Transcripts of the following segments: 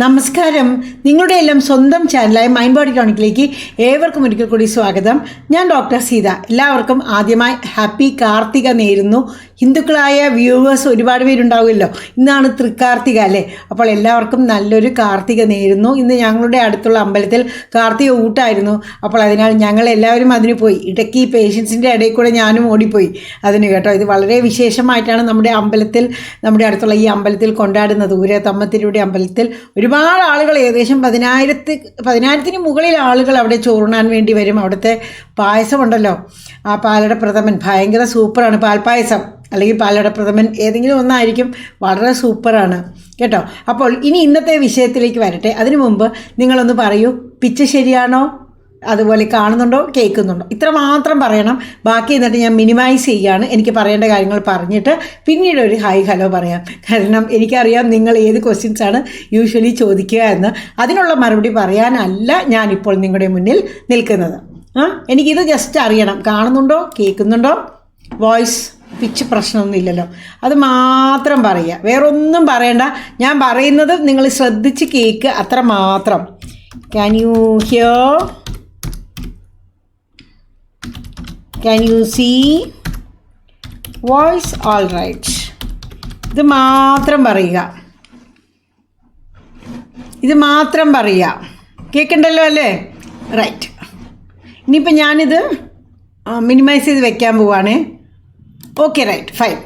നമസ്കാരം. നിങ്ങളുടെ എല്ലാം സ്വന്തം ചാനലായ മൈൻഡ് ബോഡി ടോണിക്കിലേക്ക് ഏവർക്കും ഒരിക്കൽ കൂടി സ്വാഗതം. ഞാൻ ഡോക്ടർ സീത. എല്ലാവർക്കും ആദ്യമായി ഹാപ്പി കാർത്തിക നേരുന്നു. ഹിന്ദുക്കളായ വ്യൂവേഴ്സ് ഒരുപാട് പേരുണ്ടാവുമല്ലോ. ഇന്നാണ് തൃക്കാർത്തിക അല്ലേ? അപ്പോൾ എല്ലാവർക്കും നല്ലൊരു കാർത്തിക നേരുന്നു. ഇന്ന് ഞങ്ങളുടെ അടുത്തുള്ള അമ്പലത്തിൽ കാർത്തിക ഊട്ടായിരുന്നു. അപ്പോൾ അതിനാൽ ഞങ്ങൾ എല്ലാവരും അതിന് പോയി. ഇടയ്ക്ക് പേഷ്യൻസിന്റെ ഇടയിൽ കൂടെ ഞാനും ഓടിപ്പോയി. അതിന് കേട്ടോ ഇത് വളരെ വിശേഷമായിട്ടാണ് നമ്മുടെ അമ്പലത്തിൽ നമ്മുടെ അടുത്തുള്ള ഈ അമ്പലത്തിൽ കൊണ്ടാടുന്നത്. ഊരത്തമ്മത്തിരുടെ അമ്പലത്തിൽ ഒരുപാട് ആളുകൾ ഏകദേശം പതിനായിരത്തി പതിനായിരത്തിന് മുകളിൽ ആളുകൾ അവിടെ ചോറുണ്ണാൻ വേണ്ടി വരും. അവിടുത്തെ പായസമുണ്ടല്ലോ. ആ പാലട പ്രഥമൻ ഭയങ്കര സൂപ്പറാണ്. പാൽപ്പായസം അല്ലെങ്കിൽ പാലട പ്രഥമൻ ഏതെങ്കിലും ഒന്നായിരിക്കും. വളരെ സൂപ്പറാണ്. കേട്ടോ? അപ്പോൾ ഇനി ഇന്നത്തെ വിഷയത്തിലേക്ക് വരട്ടെ. അതിനു മുമ്പ് നിങ്ങളൊന്ന് പറയൂ. പിച്ച ശരിയാണോ? അതുപോലെ കാണുന്നുണ്ടോ? കേൾക്കുന്നുണ്ടോ? ഇത്ര മാത്രം പറയണം. ബാക്കി എന്നിട്ട് ഞാൻ മിനിമൈസ് ചെയ്യുകയാണ് എനിക്ക് പറയേണ്ട കാര്യങ്ങൾ പറഞ്ഞിട്ട് പിന്നീട് ഒരു ഹായ് ഹലോ പറയാം. കാരണം എനിക്കറിയാം നിങ്ങൾ ഏത് ക്വസ്റ്റ്യൻസ് ആണ് യൂഷ്വലി ചോദിക്കുക എന്ന്. അതിനുള്ള മറുപടി പറയാനല്ല ഞാനിപ്പോൾ നിങ്ങളുടെ മുന്നിൽ നിൽക്കുന്നത്. ആ എനിക്കിത് ജസ്റ്റ് അറിയണം. കാണുന്നുണ്ടോ? കേൾക്കുന്നുണ്ടോ? വോയിസ് പിച്ച് പ്രശ്നമൊന്നുമില്ലല്ലോ. അത് മാത്രം പറയുക. വേറൊന്നും പറയണ്ട. ഞാൻ പറയുന്നത് നിങ്ങൾ ശ്രദ്ധിച്ച് കേൾക്കുക. അത്ര മാത്രം. Can you hear can you see? Voice all right ഇത് മാത്രം പറയുക. ഇത് മാത്രം പറയുക. കേൾക്കണ്ടല്ലോ അല്ലേ? റൈറ്റ് ഇനിയിപ്പോൾ ഞാനിത് മിനിമൈസ് ചെയ്ത് വെക്കാൻ പോവാണേ. ഓക്കെ റൈറ്റ് ഫൈൻ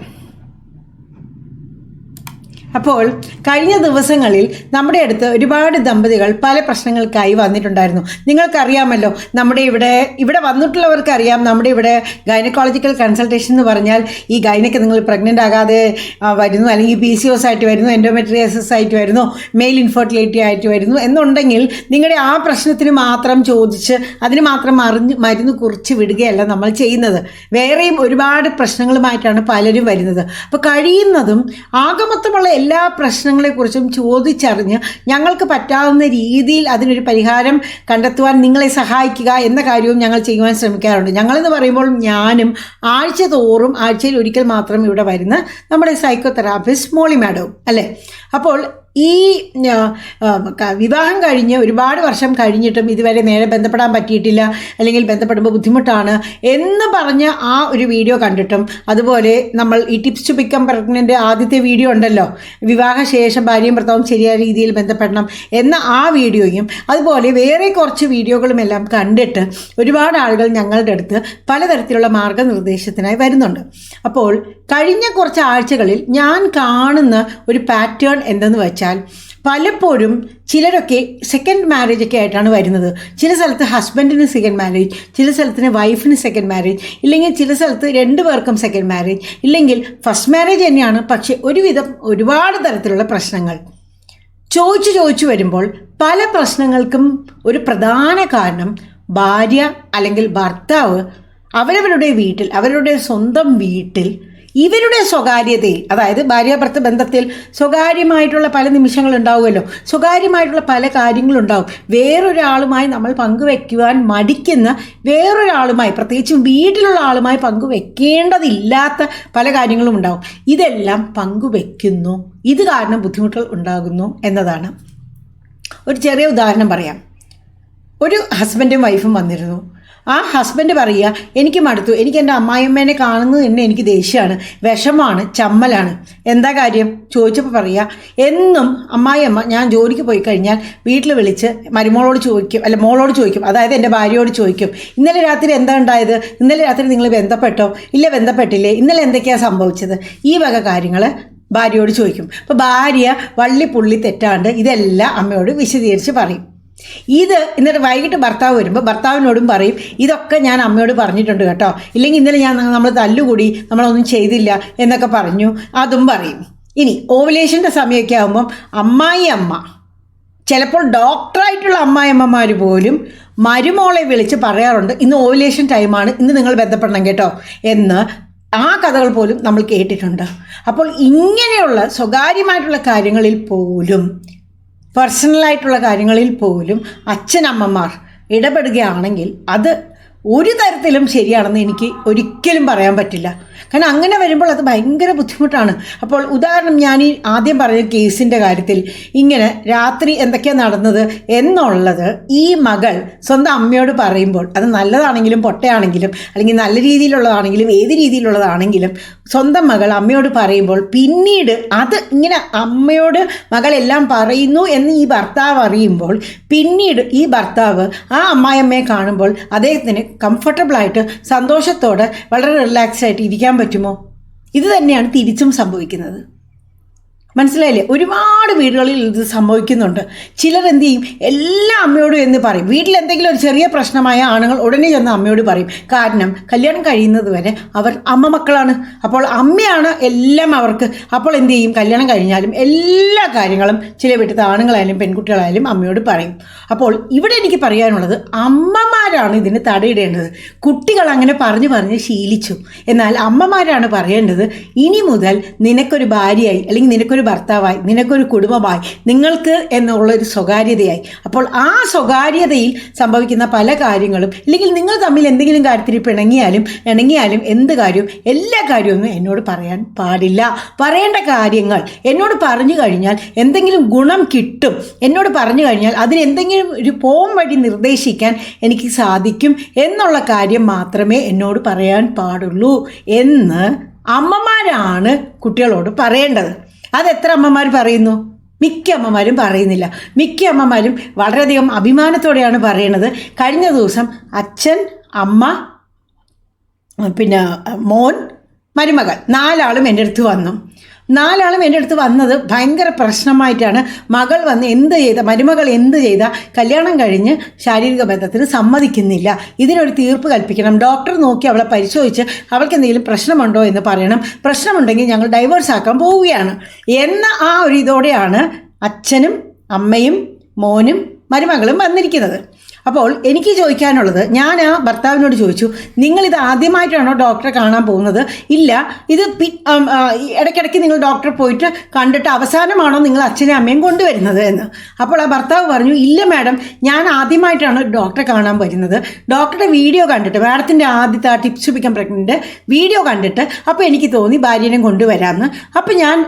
അപ്പോൾ കഴിഞ്ഞ ദിവസങ്ങളിൽ നമ്മുടെ അടുത്ത് ഒരുപാട് ദമ്പതികൾ പല പ്രശ്നങ്ങൾക്കായി വന്നിട്ടുണ്ടായിരുന്നു. നിങ്ങൾക്കറിയാമല്ലോ നമ്മുടെ ഇവിടെ ഇവിടെ വന്നിട്ടുള്ളവർക്ക് അറിയാം നമ്മുടെ ഇവിടെ ഗൈനക്കോളജിക്കൽ കൺസൾട്ടേഷൻ എന്ന് പറഞ്ഞാൽ ഈ ഗൈനക്ക് നിങ്ങൾ പ്രഗ്നന്റ് ആകാതെ വരുന്നു അല്ലെങ്കിൽ പി സി ഒസ് ആയിട്ട് വരുന്നു എൻഡോമെട്രിയസിസ് ആയിട്ട് വരുന്നു മെയിൽ ഇൻഫെർട്ടിലിറ്റി ആയിട്ട് വരുന്നു എന്നുണ്ടെങ്കിൽ നിങ്ങളുടെ ആ പ്രശ്നത്തിന് മാത്രം ചോദിച്ച് അതിന് മാത്രം അറിഞ്ഞ് മരുന്ന് കുറിച്ച് വിടുകയല്ല നമ്മൾ ചെയ്യുന്നത്. വേറെയും ഒരുപാട് പ്രശ്നങ്ങളുമായിട്ടാണ് പലരും വരുന്നത്. അപ്പോൾ കഴിയുന്നതും ആകമൊത്തമുള്ള എല്ലാ പ്രശ്നങ്ങളെക്കുറിച്ചും ചോദിച്ചറിഞ്ഞ് ഞങ്ങൾക്ക് പറ്റാവുന്ന രീതിയിൽ അതിനൊരു പരിഹാരം കണ്ടെത്തുവാൻ നിങ്ങളെ സഹായിക്കുക എന്ന കാര്യവും ഞങ്ങൾ ചെയ്യുവാൻ ശ്രമിക്കാറുണ്ട്. ഞങ്ങളെന്ന് പറയുമ്പോൾ ഞാനും ആഴ്ച തോറും ആഴ്ചയിൽ ഒരിക്കൽ മാത്രം ഇവിടെ വരുന്ന നമ്മുടെ സൈക്കോ തെറാപ്പിസ്റ്റ് മോളി മാഡവും അല്ലേ? അപ്പോൾ ഈ വിവാഹം കഴിഞ്ഞ് ഒരുപാട് വർഷം കഴിഞ്ഞിട്ടും ഇതുവരെ നേരെ ബന്ധപ്പെടാൻ പറ്റിയിട്ടില്ല അല്ലെങ്കിൽ ബന്ധപ്പെടുമ്പോൾ ബുദ്ധിമുട്ടാണ് എന്ന് പറഞ്ഞ് ആ ഒരു വീഡിയോ കണ്ടിട്ടും അതുപോലെ നമ്മൾ ഈ ടിപ്സ് ടു ബിക്കം പ്രഗ്നന്റ് ആദ്യത്തെ വീഡിയോ ഉണ്ടല്ലോ വിവാഹശേഷം ഭാര്യയും ഭർത്താവും ശരിയായ രീതിയിൽ ബന്ധപ്പെടണം എന്ന ആ വീഡിയോയും അതുപോലെ വേറെ കുറച്ച് വീഡിയോകളും എല്ലാം കണ്ടിട്ട് ഒരുപാട് ആളുകൾ ഞങ്ങളുടെ അടുത്ത് പലതരത്തിലുള്ള മാർഗനിർദ്ദേശത്തിനായി വരുന്നുണ്ട്. അപ്പോൾ കഴിഞ്ഞ കുറച്ച് ആഴ്ചകളിൽ ഞാൻ കാണുന്ന ഒരു പാറ്റേൺ എന്തെന്ന് വെച്ചാൽ പലപ്പോഴും ചിലരൊക്കെ സെക്കൻഡ് മാരേജ് ഒക്കെ ആയിട്ടാണ് വരുന്നത്. ചില സ്ഥലത്ത് ഹസ്ബൻഡിന് സെക്കൻഡ് മാരേജ് ചില സ്ഥലത്തിന് വൈഫിന് സെക്കൻഡ് മാരേജ് ഇല്ലെങ്കിൽ ചില സ്ഥലത്ത് രണ്ട് പേർക്കും സെക്കൻഡ് മാരേജ് ഇല്ലെങ്കിൽ ഫസ്റ്റ് മാരേജ് തന്നെയാണ് പക്ഷേ ഒരുവിധം ഒരുപാട് തരത്തിലുള്ള പ്രശ്നങ്ങൾ. ചോദിച്ചു ചോദിച്ചു വരുമ്പോൾ പല പ്രശ്നങ്ങൾക്കും ഒരു പ്രധാന കാരണം ഭാര്യ അല്ലെങ്കിൽ ഭർത്താവ് അവരവരുടെ വീട്ടിൽ അവരുടെ സ്വന്തം വീട്ടിൽ ഇവരുടെ സ്വകാര്യതയിൽ അതായത് ഭാര്യാഭർത്ത ബന്ധത്തിൽ സ്വകാര്യമായിട്ടുള്ള പല നിമിഷങ്ങൾ ഉണ്ടാവുമല്ലോ സ്വകാര്യമായിട്ടുള്ള പല കാര്യങ്ങളുണ്ടാവും. വേറൊരാളുമായി നമ്മൾ പങ്കുവെക്കുവാൻ മടിക്കുന്ന വേറൊരാളുമായി പ്രത്യേകിച്ചും വീട്ടിലുള്ള ആളുമായി പങ്കുവെക്കേണ്ടതില്ലാത്ത പല കാര്യങ്ങളും ഉണ്ടാവും. ഇതെല്ലാം പങ്കുവെക്കുന്നു. ഇത് കാരണം ബുദ്ധിമുട്ടുകൾ ഉണ്ടാകുന്നു എന്നതാണ്. ഒരു ചെറിയ ഉദാഹരണം പറയാം. ഒരു ഹസ്ബൻഡും വൈഫും വന്നിരുന്നു. ആ ഹസ്ബൻഡ് പറയുക എനിക്ക് മടുത്തു. എനിക്ക് എന്റെ അമ്മായിമ്മേനെ കാണുന്നത് തന്നെ എനിക്ക് ദേഷ്യമാണ്. വിഷമാണ്. ചമ്മലാണ്. എന്താ കാര്യം? ചോദിച്ചപ്പോൾ പറയുക എന്നും അമ്മായിയമ്മ ഞാൻ ജോലിക്ക് പോയി കഴിഞ്ഞാൽ വീട്ടിൽ വിളിച്ച് മരുമോളോട് ചോദിക്കും. അല്ല മോളോട് ചോദിക്കും. അതായത് എന്റെ ഭാര്യയോട് ചോദിക്കും. ഇന്നലെ രാത്രി എന്താ ഉണ്ടായത്? ഇന്നലെ രാത്രി നിങ്ങൾ ബന്ധപ്പെട്ടോ? ഇല്ല ബന്ധപ്പെട്ടില്ലേ? ഇന്നലെ എന്തൊക്കെയാണ് സംഭവിച്ചത്? ഈ വക കാര്യങ്ങൾ ഭാര്യയോട് ചോദിക്കും. അപ്പോൾ ഭാര്യ വള്ളി പുള്ളി തെറ്റാണ്ട് ഇതെല്ലാം അമ്മയോട് വിശദീകരിച്ച് പറയും. ഇത് എന്നിട്ട് വൈകിട്ട് ഭർത്താവ് വരുമ്പോൾ ഭർത്താവിനോടും പറയും ഇതൊക്കെ ഞാൻ അമ്മയോട് പറഞ്ഞിട്ടുണ്ട് കേട്ടോ. ഇല്ലെങ്കിൽ ഇന്നലെ ഞാൻ നമ്മൾ തല്ലുകൂടി നമ്മളൊന്നും ചെയ്തില്ല എന്നൊക്കെ പറഞ്ഞു. അതും പറയും. ഇനി ഓവുലേഷന്റെ സമയമൊക്കെ ആകുമ്പം അമ്മായി അമ്മ ചിലപ്പോൾ ഡോക്ടറായിട്ടുള്ള അമ്മായിയമ്മമാർ പോലും മരുമോളെ വിളിച്ച് പറയാറുണ്ട് ഇന്ന് ഓവുലേഷൻ ടൈമാണ് ഇന്ന് നിങ്ങൾ ബന്ധപ്പെടണം കേട്ടോ എന്ന് ആ കഥകൾ പോലും നമ്മൾ കേട്ടിട്ടുണ്ട്. അപ്പോൾ ഇങ്ങനെയുള്ള സ്വകാര്യമായിട്ടുള്ള കാര്യങ്ങളിൽ പോലും പേഴ്സണലായിട്ടുള്ള കാര്യങ്ങളിൽ പോലും അച്ഛനമ്മമാർ ഇടപെടുകയാണെങ്കിൽ അത് ഒരു തരത്തിലും ശരിയാണെന്ന് എനിക്ക് ഒരിക്കലും പറയാൻ പറ്റില്ല. കാരണം അങ്ങനെ വരുമ്പോൾ അത് ഭയങ്കര ബുദ്ധിമുട്ടാണ്. അപ്പോൾ ഉദാഹരണം ഞാൻ ഈ ആദ്യം പറഞ്ഞ കേസിന്റെ കാര്യത്തിൽ ഇങ്ങനെ രാത്രി എന്തൊക്കെയാണ് നടന്നത് എന്നുള്ളത് ഈ മകൾ സ്വന്തം അമ്മയോട് പറയുമ്പോൾ അത് നല്ലതാണെങ്കിലും പൊട്ടയാണെങ്കിലും അല്ലെങ്കിൽ നല്ല രീതിയിലുള്ളതാണെങ്കിലും ഏത് രീതിയിലുള്ളതാണെങ്കിലും സ്വന്തം മകൾ അമ്മയോട് പറയുമ്പോൾ പിന്നീട് അത് ഇങ്ങനെ അമ്മയോട് മകളെല്ലാം പറയുന്നു എന്ന് ഈ ഭർത്താവ് അറിയുമ്പോൾ പിന്നീട് ഈ ഭർത്താവ് ആ അമ്മായിയമ്മയെ കാണുമ്പോൾ അദ്ദേഹത്തിന് കംഫർട്ടബിളായിട്ട് സന്തോഷത്തോടെ വളരെ റിലാക്സ് ആയിട്ട് ഇരിക്കാൻ പറ്റുമോ? ഇത് തന്നെയാണ് തിരിച്ചും സംഭവിക്കുന്നത്. മനസ്സിലായില്ലേ? ഒരുപാട് വീടുകളിൽ ഇത് സംഭവിക്കുന്നുണ്ട്. ചിലർ എന്ത് ചെയ്യും? എല്ലാ അമ്മയോടും എന്ന് പറയും. വീട്ടിൽ എന്തെങ്കിലും ഒരു ചെറിയ പ്രശ്നമായ ആണുങ്ങൾ ഉടനെ ചെന്ന് അമ്മയോട് പറയും. കാരണം കല്യാണം കഴിയുന്നത് വരെ അവർ അമ്മ മക്കളാണ്. അപ്പോൾ അമ്മയാണ് എല്ലാം അവർക്ക്. അപ്പോൾ എന്ത് ചെയ്യും? കല്യാണം കഴിഞ്ഞാലും എല്ലാ കാര്യങ്ങളും ചില വീട്ടിലത്തെ ആണുങ്ങളായാലും പെൺകുട്ടികളായാലും അമ്മയോട് പറയും. അപ്പോൾ ഇവിടെ എനിക്ക് പറയാനുള്ളത് അമ്മമാരാണ് ഇതിന് തടയിടേണ്ടത്. കുട്ടികൾ അങ്ങനെ പറഞ്ഞു പറഞ്ഞ് ശീലിച്ചു. എന്നാൽ അമ്മമാരാണ് പറയേണ്ടത് ഇനി മുതൽ നിനക്കൊരു ഭാര്യയായി അല്ലെങ്കിൽ നിനക്കൊരു ഭർത്താവായി നിനക്കൊരു കുടുംബമായി നിങ്ങൾക്ക് എന്നുള്ളൊരു സ്വകാര്യതയായി. അപ്പോൾ ആ സ്വകാര്യതയിൽ സംഭവിക്കുന്ന പല കാര്യങ്ങളും അല്ലെങ്കിൽ നിങ്ങൾ തമ്മിൽ എന്തെങ്കിലും കാര്യത്തിൽ പിണങ്ങിയാലും ഇണങ്ങിയാലും എന്ത് കാര്യവും എല്ലാ കാര്യമൊന്നും എന്നോട് പറയാൻ പാടില്ല. പറയേണ്ട കാര്യങ്ങൾ എന്നോട് പറഞ്ഞു കഴിഞ്ഞാൽ എന്തെങ്കിലും ഗുണം കിട്ടും. എന്നോട് പറഞ്ഞു കഴിഞ്ഞാൽ അതിന് എന്തെങ്കിലും ഒരു പോം വഴി നിർദ്ദേശിക്കാൻ എനിക്ക് സാധിക്കും എന്നുള്ള കാര്യം മാത്രമേ എന്നോട് പറയാൻ പാടുള്ളൂ എന്ന് അമ്മമാരാണ് കുട്ടികളോട് പറയേണ്ടത്. അത് എത്ര അമ്മമാർ പറയുന്നു? മിക്ക അമ്മമാരും പറയുന്നില്ല. മിക്ക അമ്മമാരും വളരെയധികം അഭിമാനത്തോടെയാണ് പറയുന്നത് കഴിഞ്ഞ ദിവസം അച്ഛൻ അമ്മ പിന്നെ മോൻ മരുമകൾ നാലാളും എന്റെ അടുത്ത് വന്നു. നാലാളും എന്റെ അടുത്ത് വന്നത് ഭയങ്കര പ്രശ്നമായിട്ടാണ്. മകൾ വന്ന് എന്ത് ചെയ്ത മരുമകൾ എന്ത് ചെയ്ത കല്യാണം കഴിഞ്ഞ് ശാരീരിക ബന്ധത്തിന് സമ്മതിക്കുന്നില്ല. ഇതിനൊരു തീർപ്പ് കൽപ്പിക്കണം. ഡോക്ടർ നോക്കി അവളെ പരിശോധിച്ച് അവൾക്ക് എന്തെങ്കിലും പ്രശ്നമുണ്ടോ എന്ന് പറയണം. പ്രശ്നമുണ്ടെങ്കിൽ ഞങ്ങൾ ഡൈവേഴ്സ് ആക്കാൻ പോവുകയാണ്. എന്ന ആ ഒരു ഇതോടെയാണ് അച്ഛനും അമ്മയും മോനും മരുമകളും വന്നിരിക്കുന്നത്. അപ്പോൾ എനിക്ക് ചോദിക്കാനുള്ളത് ഞാൻ ആ ഭർത്താവിനോട് ചോദിച്ചു നിങ്ങൾ ഇത് ആദ്യമായിട്ടാണോ ഡോക്ടറെ കാണാൻ പോകുന്നത്? ഇല്ല ഇത് ഇടയ്ക്കിടയ്ക്ക് നിങ്ങൾ ഡോക്ടറെ പോയിട്ട് കണ്ടിട്ട് അവസാനമാണോ നിങ്ങൾ അച്ഛനെയും അമ്മയും കൊണ്ടുവരുന്നത് എന്ന്? അപ്പോൾ ആ ഭർത്താവ് പറഞ്ഞു ഇല്ല മാഡം ഞാൻ ആദ്യമായിട്ടാണ് ഡോക്ടറെ കാണാൻ വരുന്നത്. ഡോക്ടറുടെ വീഡിയോ കണ്ടിട്ട് മാഡത്തിന്റെ ആദ്യത്തെ ആ ടിപ്സ് പിക്കാൻ പ്രഗ്നന്റ് വീഡിയോ കണ്ടിട്ട് അപ്പോൾ എനിക്ക് തോന്നി ഭാര്യനെ കൊണ്ടുവരാമെന്ന്. അപ്പോൾ ഞാൻ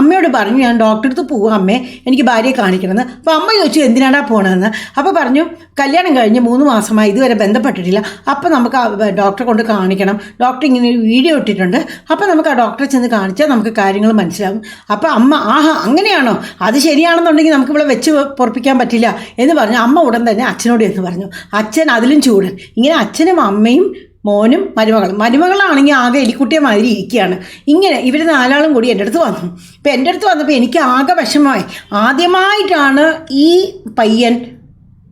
അമ്മയോട് പറഞ്ഞു ഞാൻ ഡോക്ടറെ അടുത്ത് പോകും അമ്മേ എനിക്ക് ഭാര്യയെ കാണിക്കണമെന്ന്. അപ്പോൾ അമ്മ ചോദിച്ചു എന്തിനാടാ പോണതെന്ന്. അപ്പോൾ പറഞ്ഞു കല്യാണം കഴിഞ്ഞ് മൂന്ന് മാസമായി ഇതുവരെ ബന്ധപ്പെട്ടിട്ടില്ല. അപ്പോൾ നമുക്ക് ഡോക്ടറെ കൊണ്ട് കാണിക്കണം. ഡോക്ടർ ഇങ്ങനെ ഒരു വീഡിയോ ഇട്ടിട്ടുണ്ട്. അപ്പോൾ നമുക്ക് ആ ഡോക്ടറെ ചെന്ന് കാണിച്ചാൽ നമുക്ക് കാര്യങ്ങൾ മനസ്സിലാവും. അപ്പോൾ അമ്മ ആഹാ അങ്ങനെയാണോ? അത് ശരിയാണെന്നുണ്ടെങ്കിൽ നമുക്ക് ഇവിടെ വെച്ച് പൊറപ്പിക്കാൻ പറ്റില്ല. എന്ന് പറഞ്ഞു. അമ്മ ഉടൻ തന്നെ അച്ഛനോട് എന്ന് പറഞ്ഞു. അച്ഛൻ അതിലും ചൂടൻ. ഇങ്ങനെ അച്ഛനും അമ്മയും മോനും മരുമകളും. മരുമകളാണെങ്കിൽ ആകെ എലിക്കുട്ടിയെ മാതിരി ഇരിക്കുകയാണ്. ഇങ്ങനെ ഇവർ നാലാളും കൂടി എന്റെ അടുത്ത് വന്നു. ഇപ്പം എന്റെ അടുത്ത് വന്നപ്പോൾ എനിക്ക് ആകെ വിഷമമായി. ആദ്യമായിട്ടാണ് ഈ പയ്യൻ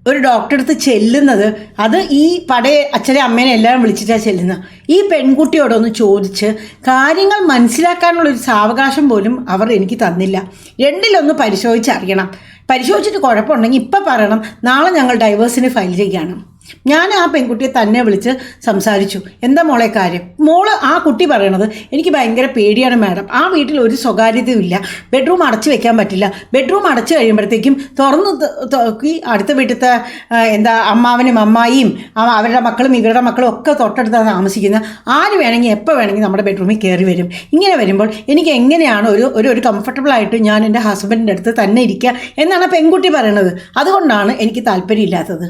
ഒരു ഡോക്ടറെ അടുത്ത് ചെല്ലുന്നത്. അത് ഈ പടയെ അച്ഛനെ അമ്മേനെ എല്ലാവരും വിളിച്ചിട്ടാണ് ചെല്ലുന്നത്. ഈ പെൺകുട്ടിയോടൊന്ന് ചോദിച്ച് കാര്യങ്ങൾ മനസ്സിലാക്കാനുള്ളൊരു സാവകാശം പോലും അവർ എനിക്ക് തന്നില്ല. രണ്ടിലൊന്ന് പരിശോധിച്ചറിയണം. പരിശോധിച്ചിട്ട് കുഴപ്പമുണ്ടെങ്കിൽ ഇപ്പം പറയണം. നാളെ ഞങ്ങൾ ഡൈവേഴ്സിന് ഫയൽ ചെയ്യണം ഞാൻ ആ പെൺകുട്ടിയെ തന്നെ വിളിച്ച് സംസാരിച്ചു. എന്താ മോളെ കാര്യം? മോൾ ആ കുട്ടി പറയണത് എനിക്ക് ഭയങ്കര പേടിയാണ് മാഡം. ആ വീട്ടിൽ ഒരു സ്വകാര്യതയുമില്ല ബെഡ്റൂം അടച്ചു വെക്കാൻ പറ്റില്ല. ബെഡ്റൂം അടച്ചു കഴിയുമ്പോഴത്തേക്കും തുറന്ന് ത- അടുത്ത വീട്ടിലത്തെ എന്താ അമ്മാവനും അമ്മായിയും അവരുടെ മക്കളും ഇവരുടെ മക്കളും ഒക്കെ തൊട്ടടുത്താണ് താമസിക്കുന്നത്. ആര് വേണമെങ്കിൽ എപ്പോൾ വേണമെങ്കിൽ നമ്മുടെ ബെഡ്റൂമിൽ കയറി വരും. ഇങ്ങനെ വരുമ്പോൾ എനിക്ക് എങ്ങനെയാണ് ഒരു ഒരു ഒരു കംഫർട്ടബിളായിട്ട് ഞാൻ എന്റെ ഹസ്ബൻഡിന്റെ അടുത്ത് തന്നെ ഇരിക്കുക എന്നാണ് പെൺകുട്ടി പറയണത്. അതുകൊണ്ടാണ് എനിക്ക് താല്പര്യമില്ലാത്തത്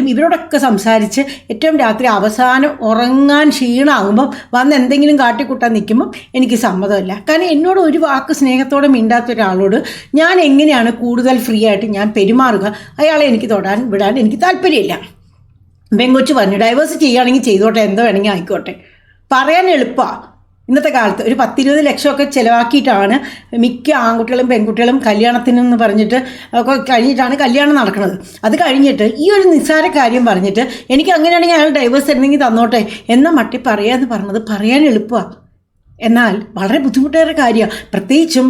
ഭർത്താവിനാണെങ്കിലും ഇവരോടൊക്കെ സംസാരിച്ച് ഏറ്റവും രാത്രി അവസാനം ഉറങ്ങാൻ ക്ഷീണമാകുമ്പോൾ വന്ന് എന്തെങ്കിലും കാട്ടിക്കൂട്ടാൻ നിൽക്കുമ്പോൾ എനിക്ക് സമ്മതമല്ല. കാരണം എന്നോട് ഒരു വാക്ക് സ്നേഹത്തോടെ മിണ്ടാത്ത ഒരാളോട് ഞാൻ എങ്ങനെയാണ് കൂടുതൽ ഫ്രീ ആയിട്ട് ഞാൻ പെരുമാറുക? അയാളെ എനിക്ക് തൊടാൻ വിടാൻ എനിക്ക് താല്പര്യമില്ല. പെങ്കൊച്ച് പറഞ്ഞു ഡൈവേഴ്സ് ചെയ്യുകയാണെങ്കിൽ ചെയ്തോട്ടെ എന്തോ വേണമെങ്കിൽ ആയിക്കോട്ടെ. പറയാൻ എളുപ്പമാണ് ഇന്നത്തെ കാലത്ത് ഒരു പത്തിരുപത് ലക്ഷമൊക്കെ ചിലവാക്കിയിട്ടാണ് മിക്ക ആൺകുട്ടികളും പെൺകുട്ടികളും കല്യാണത്തിനെന്ന് പറഞ്ഞിട്ട് ഒക്കെ കഴിഞ്ഞിട്ടാണ് കല്യാണം നടക്കുന്നത്. അത് കഴിഞ്ഞിട്ട് ഈ ഒരു നിസ്സാര കാര്യം പറഞ്ഞിട്ട് എനിക്ക് അങ്ങനെയാണെങ്കിൽ അയാൾ ഡൈവേഴ്സ് തരുന്നെങ്കിൽ തന്നോട്ടെ എന്ന മട്ടി പറയാന്ന് പറഞ്ഞത് പറയാൻ എളുപ്പമാണ് എന്നാൽ വളരെ ബുദ്ധിമുട്ടേറെ കാര്യമാണ് പ്രത്യേകിച്ചും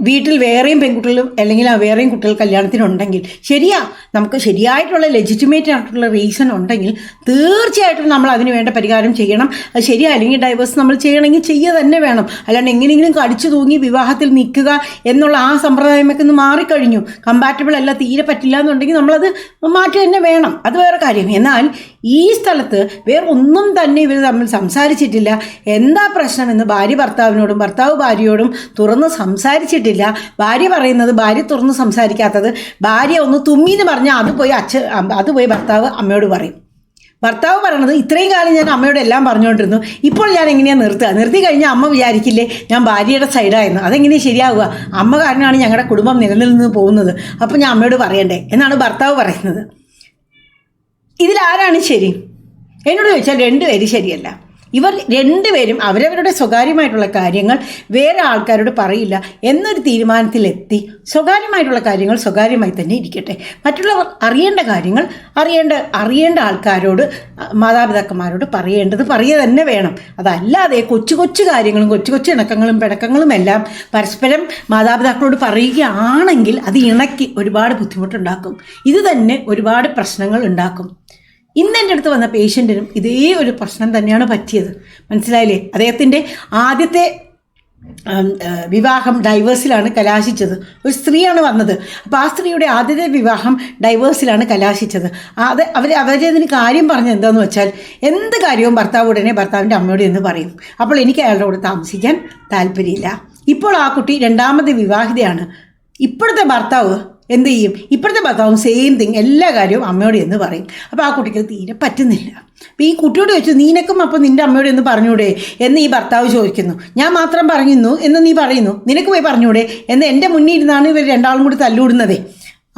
വീട്ടിൽ വേറെയും പെൺകുട്ടികളും അല്ലെങ്കിൽ വേറെയും കുട്ടികൾ കല്യാണത്തിനുണ്ടെങ്കിൽ ശരിയാ നമുക്ക് ശരിയായിട്ടുള്ള ലെജിറ്റിമേറ്റ് ആയിട്ടുള്ള റീസൺ ഉണ്ടെങ്കിൽ തീർച്ചയായിട്ടും നമ്മൾ അതിന് വേണ്ട പരിഹാരം ചെയ്യണം. അത് ശരിയാ അല്ലെങ്കിൽ ഡൈവേഴ്സ് നമ്മൾ ചെയ്യണമെങ്കിൽ ചെയ്യുക തന്നെ വേണം. അല്ലാണ്ട് എങ്ങനെയെങ്കിലും കടിച്ചു തൂങ്ങി വിവാഹത്തിൽ നിൽക്കുക എന്നുള്ള ആ സമ്പ്രദായമൊക്കെ ഒന്ന് മാറിക്കഴിഞ്ഞു. കമ്പാറ്റബിൾ അല്ല തീരെ പറ്റില്ല എന്നുണ്ടെങ്കിൽ നമ്മളത് മാറ്റി തന്നെ വേണം. അത് വേറെ കാര്യം. എന്നാൽ ഈ സ്ഥലത്ത് വേറെ ഒന്നും തന്നെ ഇവർ തമ്മിൽ സംസാരിച്ചിട്ടില്ല. എന്താ പ്രശ്നം എന്ന് ഭാര്യ ഭർത്താവിനോടും ഭർത്താവ് ഭാര്യയോടും തുറന്ന് സംസാരിച്ചിട്ടില്ല. ഭാര്യ പറയുന്നത് ഭാര്യ തുറന്ന് സംസാരിക്കാത്തത് ഭാര്യ ഒന്ന് തുമ്മിന്ന് പറഞ്ഞാൽ അത് പോയി അച്ഛൻ അത് പോയി ഭർത്താവ് അമ്മയോട് പറയും. ഭർത്താവ് പറയണത് ഇത്രയും കാലം ഞാൻ അമ്മയോട് എല്ലാം പറഞ്ഞുകൊണ്ടിരുന്നു ഇപ്പോൾ ഞാൻ എങ്ങനെയാണ് നിർത്തുക? നിർത്തി കഴിഞ്ഞാൽ അമ്മ വിചാരിക്കില്ലേ ഞാൻ ഭാര്യയുടെ സൈഡായിരുന്നു അതെങ്ങനെയാണ് ശരിയാവുക? അമ്മ കാരണമാണ് ഞങ്ങളുടെ കുടുംബം നിലനിന്ന് പോകുന്നത്. അപ്പോൾ ഞാൻ അമ്മയോട് പറയണ്ടേ? എന്നാണ് ഭർത്താവ് പറയുന്നത്. ഇതിലാരാണ് ശരി? എന്നോട് ചോദിച്ചാൽ രണ്ടുപേരും ശരിയല്ല. ഇവർ രണ്ടുപേരും അവരവരുടെ സ്വകാര്യമായിട്ടുള്ള കാര്യങ്ങൾ വേറെ ആൾക്കാരോട് പറയില്ല എന്നൊരു തീരുമാനത്തിലെത്തി സ്വകാര്യമായിട്ടുള്ള കാര്യങ്ങൾ സ്വകാര്യമായി തന്നെ ഇരിക്കട്ടെ. മറ്റുള്ളവർ അറിയേണ്ട കാര്യങ്ങൾ അറിയേണ്ട അറിയേണ്ട ആൾക്കാരോട് മാതാപിതാക്കന്മാരോട് പറയേണ്ടത് പറയുക തന്നെ വേണം. അതല്ലാതെ കൊച്ചു കൊച്ചു കാര്യങ്ങളും കൊച്ചു കൊച്ചു ഇണക്കങ്ങളും പിണക്കങ്ങളും എല്ലാം പരസ്പരം മാതാപിതാക്കളോട് പറയുകയാണെങ്കിൽ അത് ഇണക്കി ഒരുപാട് ബുദ്ധിമുട്ടുണ്ടാക്കും. ഇത് തന്നെ ഒരുപാട് പ്രശ്നങ്ങൾ ഉണ്ടാക്കും. ഇന്ന് എന്റെ അടുത്ത് വന്ന പേഷ്യന്റിനും ഇതേ ഒരു പ്രശ്നം തന്നെയാണ് പറ്റിയത്. മനസ്സിലായില്ലേ? അദ്ദേഹത്തിന്റെ ആദ്യത്തെ വിവാഹം ഡൈവേഴ്സിലാണ് കലാശിച്ചത്. ഒരു സ്ത്രീയാണ് വന്നത്. അപ്പോൾ ആ സ്ത്രീയുടെ ആദ്യത്തെ വിവാഹം ഡൈവേഴ്സിലാണ് കലാശിച്ചത്. അത് അവർ അവരതിന് കാര്യം പറഞ്ഞത് എന്താണെന്ന് വെച്ചാൽ എന്ത് കാര്യവും ഭർത്താവ് ഉടനെ ഭർത്താവിന്റെ അമ്മയോട് എന്ന് പറയും. അപ്പോൾ എനിക്ക് അയാളുടെ കൂടെ താമസിക്കാൻ താല്പര്യമില്ല. ഇപ്പോൾ ആ കുട്ടി രണ്ടാമത് വിവാഹിതയാണ്. ഇപ്പോഴത്തെ ഭർത്താവ് എന്ത് ചെയ്യും? ഇപ്പോഴത്തെ ഭർത്താവും സെയിം തിങ് എല്ലാ കാര്യവും അമ്മയോട് എന്ന് പറയും. അപ്പോൾ ആ കുട്ടിക്ക് തീരെ പറ്റുന്നില്ല. അപ്പോൾ ഈ കുട്ടിയോട് ചോദിച്ചു നീനക്കും അപ്പോൾ നിന്റെ അമ്മയോട് എന്ന് പറഞ്ഞൂടെ? എന്ന് ഈ ഭർത്താവ് ചോദിക്കുന്നു. ഞാൻ മാത്രം പറയുന്നു എന്ന് നീ പറയുന്നു. നിനക്ക് പോയി പറഞ്ഞൂടെ? എന്ന് എന്റെ മുന്നിൽ ഇരുന്നാണ് ഇവർ രണ്ടാളും കൂടി തല്ലുവിടുന്നതേ.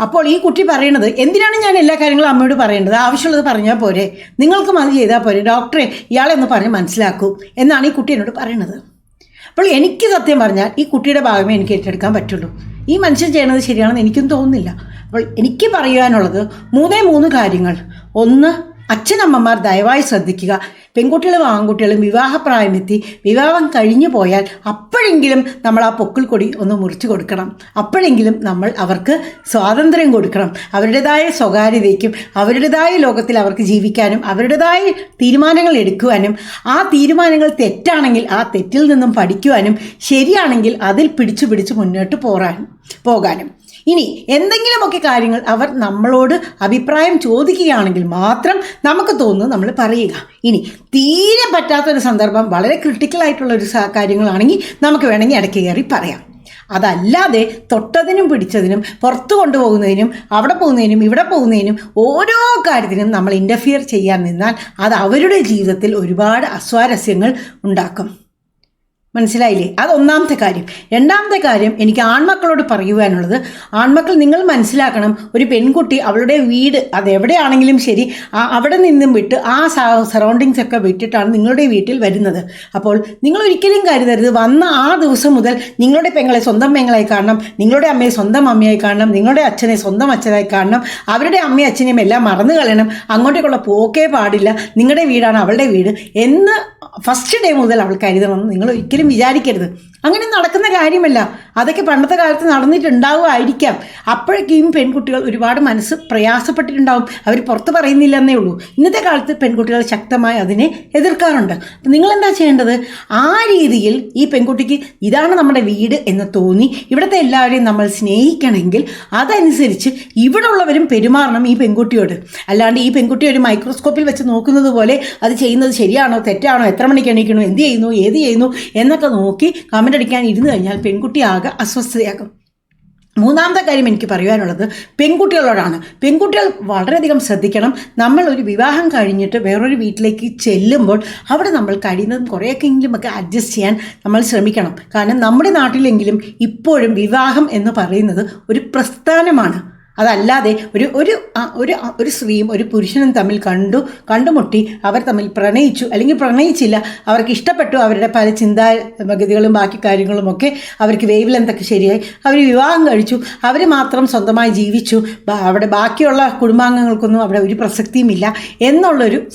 അപ്പോൾ ഈ കുട്ടി പറയണത് എന്തിനാണ് ഞാൻ എല്ലാ കാര്യങ്ങളും അമ്മയോട് പറയേണ്ടത്? ആവശ്യമുള്ളത് പറഞ്ഞാൽ പോരെ. നിങ്ങൾക്കും അത് ചെയ്താൽ പോരെ. ഡോക്ടറെ ഇയാളെ ഒന്ന് പറഞ്ഞ് മനസ്സിലാക്കൂ എന്നാണ് ഈ കുട്ടി എന്നോട് പറയണത്. അപ്പോൾ എനിക്ക് സത്യം പറഞ്ഞാൽ ഈ കുട്ടിയുടെ ഭാഗമേ എനിക്ക് ഏറ്റെടുക്കാൻ പറ്റുള്ളൂ. ഈ മനുഷ്യൻ ചെയ്യണത് ശരിയാണെന്ന് എനിക്കും തോന്നുന്നില്ല. അപ്പോൾ എനിക്ക് പറയുവാനുള്ളത് മൂന്നേ മൂന്ന് കാര്യങ്ങൾ. ഒന്ന് അച്ഛനമ്മമാർ ദയവായി ശ്രദ്ധിക്കുക. പെൺകുട്ടികളും ആൺകുട്ടികളും വിവാഹപ്രായമെത്തി വിവാഹം കഴിഞ്ഞു പോയാൽ അപ്പോഴെങ്കിലും നമ്മൾ ആ പൊക്കിൾ കൊടി ഒന്ന് മുറിച്ചു കൊടുക്കണം. അപ്പോഴെങ്കിലും നമ്മൾ അവർക്ക് സ്വാതന്ത്ര്യം കൊടുക്കണം. അവരുടേതായ സ്വകാര്യതയ്ക്കും അവരുടേതായ ലോകത്തിൽ അവർക്ക് ജീവിക്കാനും അവരുടേതായ തീരുമാനങ്ങൾ എടുക്കുവാനും ആ തീരുമാനങ്ങൾ തെറ്റാണെങ്കിൽ ആ തെറ്റിൽ നിന്നും പഠിക്കുവാനും ശരിയാണെങ്കിൽ അതിൽ പിടിച്ചു പിടിച്ച് മുന്നോട്ട് പോരാനും പോകാനും. ഇനി എന്തെങ്കിലുമൊക്കെ കാര്യങ്ങൾ അവർ നമ്മളോട് അഭിപ്രായം ചോദിക്കുകയാണെങ്കിൽ മാത്രം നമുക്ക് തോന്നുന്നു നമ്മൾ പറയുക. ഇനി തീരെ പറ്റാത്തൊരു സന്ദർഭം വളരെ ക്രിട്ടിക്കൽ ആയിട്ടുള്ള ഒരു കാര്യങ്ങളാണെങ്കിൽ നമുക്ക് വേണമെങ്കിൽ ഇടയ്ക്ക് കയറി പറയാം. അതല്ലാതെ തൊട്ടതിനും പിടിച്ചതിനും പുറത്തു കൊണ്ടുപോകുന്നതിനും അവിടെ പോകുന്നതിനും ഇവിടെ പോകുന്നതിനും ഓരോ കാര്യത്തിനും നമ്മൾ ഇന്റർഫിയർ ചെയ്യാൻ നിന്നാൽ അത് അവരുടെ ജീവിതത്തിൽ ഒരുപാട് അസ്വാരസ്യങ്ങൾ ഉണ്ടാക്കും. മനസ്സിലായില്ലേ? അത് ഒന്നാമത്തെ കാര്യം. രണ്ടാമത്തെ കാര്യം എനിക്ക് ആൺമക്കളോട് പറയുവാനുള്ളത് ആൺമക്കൾ നിങ്ങൾ മനസ്സിലാക്കണം ഒരു പെൺകുട്ടി അവളുടെ വീട് അതെവിടെയാണെങ്കിലും ശരി ആ അവിടെ നിന്നും വിട്ട് ആ സറൗണ്ടിങ്സ് ഒക്കെ വിട്ടിട്ടാണ് നിങ്ങളുടെ വീട്ടിൽ വരുന്നത്. അപ്പോൾ നിങ്ങൾ ഒരിക്കലും കരുതരുത്. വന്ന ആ ദിവസം മുതൽ നിങ്ങളുടെ പെങ്ങളെ സ്വന്തം പെങ്ങളായി കാണണം നിങ്ങളുടെ അമ്മയെ സ്വന്തം അമ്മയായി കാണണം നിങ്ങളുടെ അച്ഛനെ സ്വന്തം അച്ഛനായി കാണണം അവരുടെ അമ്മയും അച്ഛനെയും എല്ലാം മറന്നു കളയണം അങ്ങോട്ടേക്കുള്ള പോക്കേ പാടില്ല നിങ്ങളുടെ വീടാണ് അവളുടെ വീട് എന്ന് ഫസ്റ്റ് ഡേ മുതൽ അവൾ കരുതണമെന്ന് നിങ്ങൾ ഒരിക്കലും വിചാരിക്കരുത്. അങ്ങനെ നടക്കുന്ന കാര്യമല്ല. അതൊക്കെ പണ്ടത്തെ കാലത്ത് നടന്നിട്ടുണ്ടാവുമായിരിക്കാം. അപ്പോഴേക്കും പെൺകുട്ടികൾ ഒരുപാട് മനസ്സ് പ്രയാസപ്പെട്ടിട്ടുണ്ടാവും. അവർ പുറത്ത് പറയുന്നില്ല എന്നേ ഉള്ളൂ. ഇന്നത്തെ കാലത്ത് പെൺകുട്ടികൾ ശക്തമായി അതിനെ എതിർക്കാറുണ്ട്. അപ്പം നിങ്ങളെന്താ ചെയ്യേണ്ടത്? ആ രീതിയിൽ ഈ പെൺകുട്ടിക്ക് ഇതാണ് നമ്മുടെ വീട് എന്ന് തോന്നി ഇവിടുത്തെ എല്ലാവരെയും നമ്മൾ സ്നേഹിക്കണമെങ്കിൽ അതനുസരിച്ച് ഇവിടെ ഉള്ളവരും പെരുമാറണം ഈ പെൺകുട്ടിയോട്. അല്ലാണ്ട് ഈ പെൺകുട്ടി ഒരു മൈക്രോസ്കോപ്പിൽ വെച്ച് നോക്കുന്നത് പോലെ അത് ചെയ്യുന്നത് ശരിയാണോ തെറ്റാണോ എത്ര മണിക്ക് എണീക്കണോ എന്ത് ചെയ്യുന്നു ഏത് ചെയ്യുന്നു എന്നൊക്കെ നോക്കി കമന്റ് അടിക്കാൻ ഇരുന്ന് കഴിഞ്ഞാൽ പെൺകുട്ടി ആകെ അസ്വസ്ഥതയാകും. മൂന്നാമത്തെ കാര്യം എനിക്ക് പറയാനുള്ളത് പെൺകുട്ടികളോടാണ്. പെൺകുട്ടികൾ വളരെയധികം ശ്രദ്ധിക്കണം. നമ്മൾ ഒരു വിവാഹം കഴിഞ്ഞിട്ട് വേറൊരു വീട്ടിലേക്ക് ചെല്ലുമ്പോൾ അവിടെ നമ്മൾ കഴിയുന്നതും കുറേയൊക്കെയെങ്കിലും ഒക്കെ അഡ്ജസ്റ്റ് ചെയ്യാൻ നമ്മൾ ശ്രമിക്കണം. കാരണം നമ്മുടെ നാട്ടിലെങ്കിലും ഇപ്പോഴും വിവാഹം എന്ന് പറയുന്നത് ഒരു പ്രസ്ഥാനമാണ്. അതല്ലാതെ ഒരു ഒരു ഒരു ഒരു സ്ത്രീയും ഒരു പുരുഷനും തമ്മിൽ കണ്ടു കണ്ടുമുട്ടി അവർ തമ്മിൽ പ്രണയിച്ചു അല്ലെങ്കിൽ പ്രണയിച്ചില്ല അവർക്ക് ഇഷ്ടപ്പെട്ടു അവരുടെ പല ചിന്താഗതികളും ബാക്കി കാര്യങ്ങളും ഒക്കെ അവർക്ക് വേവിൽ എന്തൊക്കെ ശരിയായി. അവർ വിവാഹം കഴിച്ചു അവർ മാത്രം സ്വന്തമായി ജീവിച്ചു അവിടെ ബാക്കിയുള്ള കുടുംബാംഗങ്ങൾക്കൊന്നും അവിടെ ഒരു പ്രസക്തിയുമില്ല എന്നുള്ളൊരു